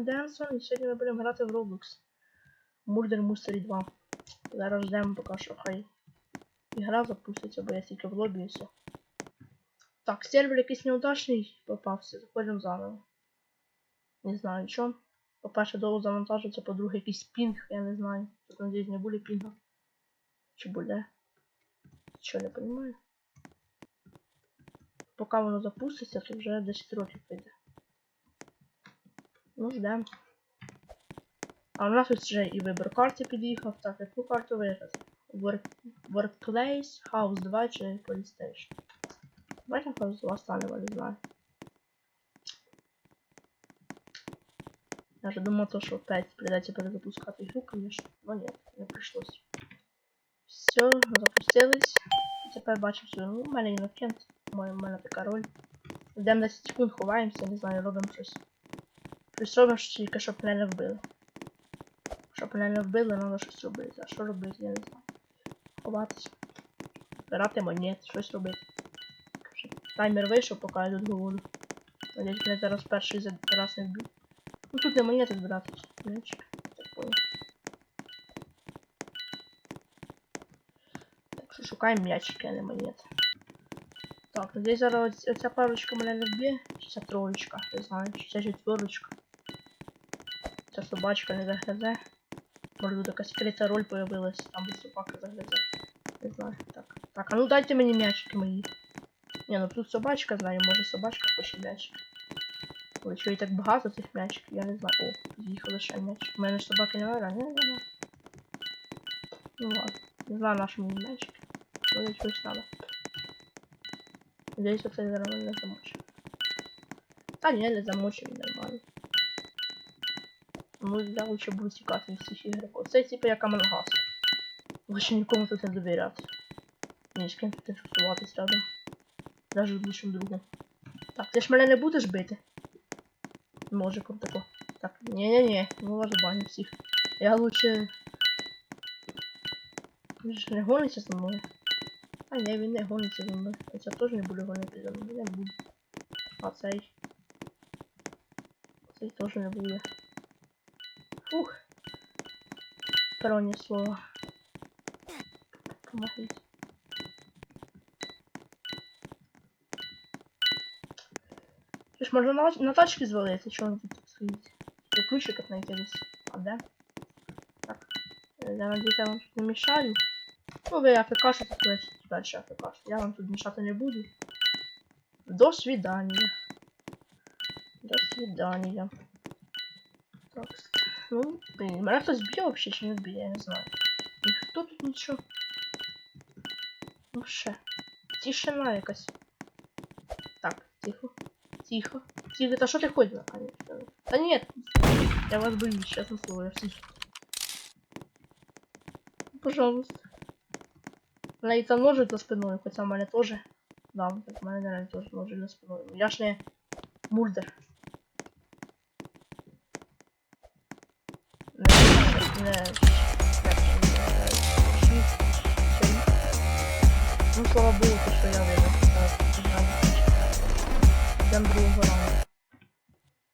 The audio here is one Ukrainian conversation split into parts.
Денсон і сьогодні ми будемо грати в Roblox. Murder Mystery 2. Зараз ждемо поки що хай ігра запуститься, бо я тільки в лобі і все. Так, сервер якийсь неудачний попався, заходимо заново. Не знаю чому. По-перше, довго завантажується, по-друге, якийсь пінг, я не знаю. Тут, надіюсь, не буде пінга. Чи буде? Що не розумію. Поки воно запуститься, то вже 10 років прийде. Ну, ждем. А у нас ось вже і вибір карти під'їхав. Так, яку карту вибрати? Work... Workplace, House 2 чи Police Station. Давайте House 2 станемо, не знаю. Я вже думав, то, що опять придеться перезапускати ігру, конечно. Но ні, не прийшлось. Все, запустились. Тепер бачу, що ну, у мене інокент. У мене така роль. Йдемо 10 секунд, ховаємося, не знаю, робимо щось. Щось робимо, що тільки щоб мене не вбили. Щоб мене не вбили, треба щось робити. А що робити, я не знаю. Ховатися. Збирати монет, щось робити. Таймер вийшов, поки я тут говорю. Надіюсь, мене зараз перший за- раз не вбив. Ну тут не монети збирати. Мячик. Так понял. Так м'ячики, а не монети. Так, надіюсь, зараз оць- оця парочка мене не вб'є. Чи ця троєчка, не знаю, чи ця четверочка. Ця собачка не загризе. Може тут якась скрита роль появилась, там собака загризе. Не знаю. Так. Так, а ну дайте мені м'ячики мої. Ні, ну тут собачка знаю, може собачка хоче м'ячик. Ой, що і так багато цих м'ячиків, я не знаю. О, під'їхали ще м'ячик. У мене ж собаки немає, ні, ні. Ну ладно. Не знаю, на що мені м'ячики. Буде щось надо. Надеюсь, оце зараз не замочив. Та ні, не замочив нормально. Ну, я лучше буду тікати з цих ігор. Оце типу як Амангас. Лучше нікому тут не довіряти. Ні, з ким не фіксуватись рядом. Даже лучшим другом. Так, ти ж мене не будеш бити? Ножиком тако. Так, ні-ні-ні, ну вас баню всіх. Я лучше. Він ж не гониться за мною. А ні, він не гониться за мною. Хоча теж не буде гонити за мною, не буде. А цей. Цей теж не буде. Фух. Стороннє слово. Помогите. Ти ж можна на, на тачки звалити, чого він тут стоїть? Ти ключик знайти десь. А де? Так. Е, Я надіюсь, я вам тут не мішаю. Ну, АФК, що тут далі АФК. Я вам тут мішати не буду. До свидания. До свидания. Так. Ну, блин, мене хтось б'є вообще чи не б'є, я не знаю. Ніхто тут нічого. Ну ще. Тишина якась. Так, тихо. Тихо. Тихо, да что ты ходишь? Конечно. Да нет, я вас боюсь, честно слово, я всех. Пожалуйста. Навіть там ножик за спиною, хоча в мене теж. Да, так в мене навіть теж ножик за спиною. Я ж не мурдер. Не, не, не. Ну, слава Богу, то, що я виграв.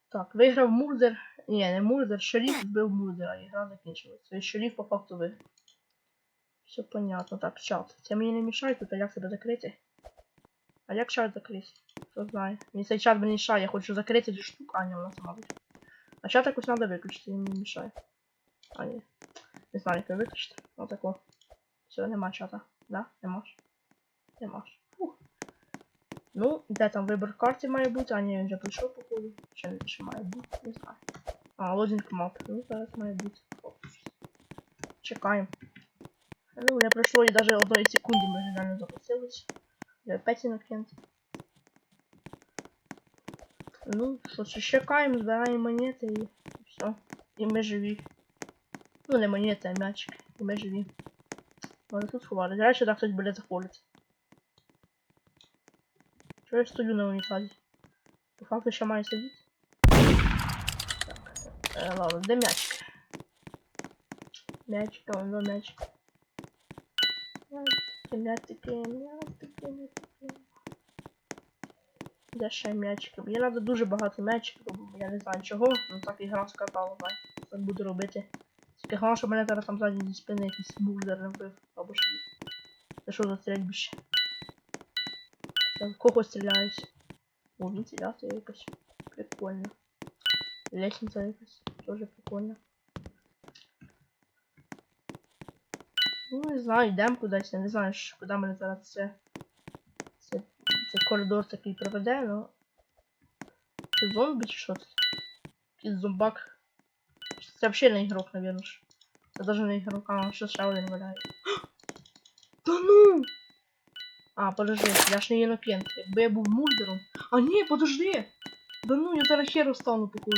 Так, виграв Мурдер. Ні, не Мурдер, Шеріф вбив Мурдера, і гра закінчилась. Тобто Шеріф по факту виграв. Все понятно. Так, чат. Це мені не мішає тут, а як себе закрити? А як чат закрити? Хто знає. Мені цей чат мішає, я хочу закрити цю штуку, а ні, вона сама буде. А чат якось треба виключити, він мені мішає. А. Не знаю, як виключити. Отако. Все, нема чата. Да? Нема ж. Нема ж. Фух. Ну, де там вибір карти має бути, а ні, він вже прийшов походу. Чи не ще має бути, не знаю. А, лозінг мап. Ну, зараз має бути. О, Чекаємо. Ну, я пройшло і навіть одної секунди ми реально запустились. Я опять інокент. Ну, що ж, чекаємо, збираємо монети і все. І ми живі. Ну, не монети, а м'ячик. І ми живі. Вони тут сховали. Зараз сюди хтось буде заходити. Що я стою на унітазі? По факту ще маю сидіти. Так. Е, ладно, де м'ячик? М'ячик, вон м'ячик. М'ячики, м'ячики, м'ячики, м'ячики. Де ще м'ячики? Мені треба дуже багато м'ячиків, я не знаю чого, ну так і гра сказала, знаю. Так буду робити. Головне, щоб мене зараз там ззаді зі спини якийсь бурдер не вбив, або що. Це що за стрільбище? В кого стріляють? О, вентиляція якась. Прикольно. Лестниця якась. Тоже прикольно. Ну, не знаю, йдемо кудись, я не знаю, що- куди мене зараз це. Це, це коридор такий приведе, ну. Це зомбі чи що це? Якийсь зомбак. Взагалі не ігрок, навірно ж. Це даже не ігрок, а що ще один валяє. Та ну! А, подожди, я ж не інокент. Якби я був мульдером. А ні, подожди! Да ну, я зараз хером стану походу.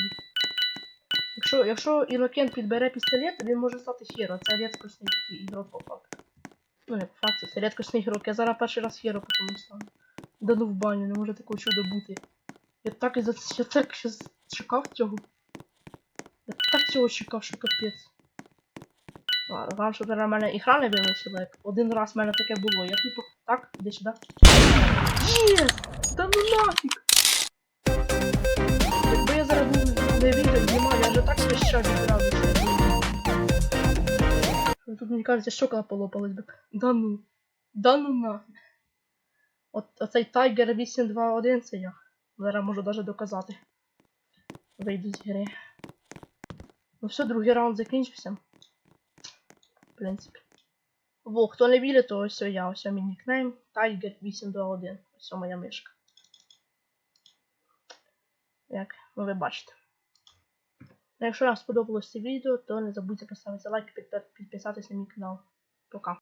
Якщо, якщо інокент підбере пістолет, він може стати херо. Це рідкісний такий ігрок по факту. Ну не по факту, це рідкісний ігрок. Я зараз перший раз херо потім стану. Да ну в баню, не може такого чуда бути. Я так і за я так щас чекав цього. Так цього капець. Ладно, Главное, щоб на мене ігра не вилучила. Як один раз в мене таке було. Я тупо. Так, іди сюди. Є! Та ну нафіг! Якби я зараз не відео знімав, я вже так свящав відразу. Тут мені кажеться, щока полопалась би. Да ну. Да ну нафіг. От оцей Tiger 821 це я. Зараз можу навіть доказати. Вийду з гри. Ну все, другий раунд закінчився. В принципі. Во, хто не вірить, то ось я, ось мій нікнейм. Tiger 821. Ось моя мишка. Як ну, ви бачите. Якщо вам сподобалось це відео, то не забудьте поставити лайк і підписатись на мій канал. Пока.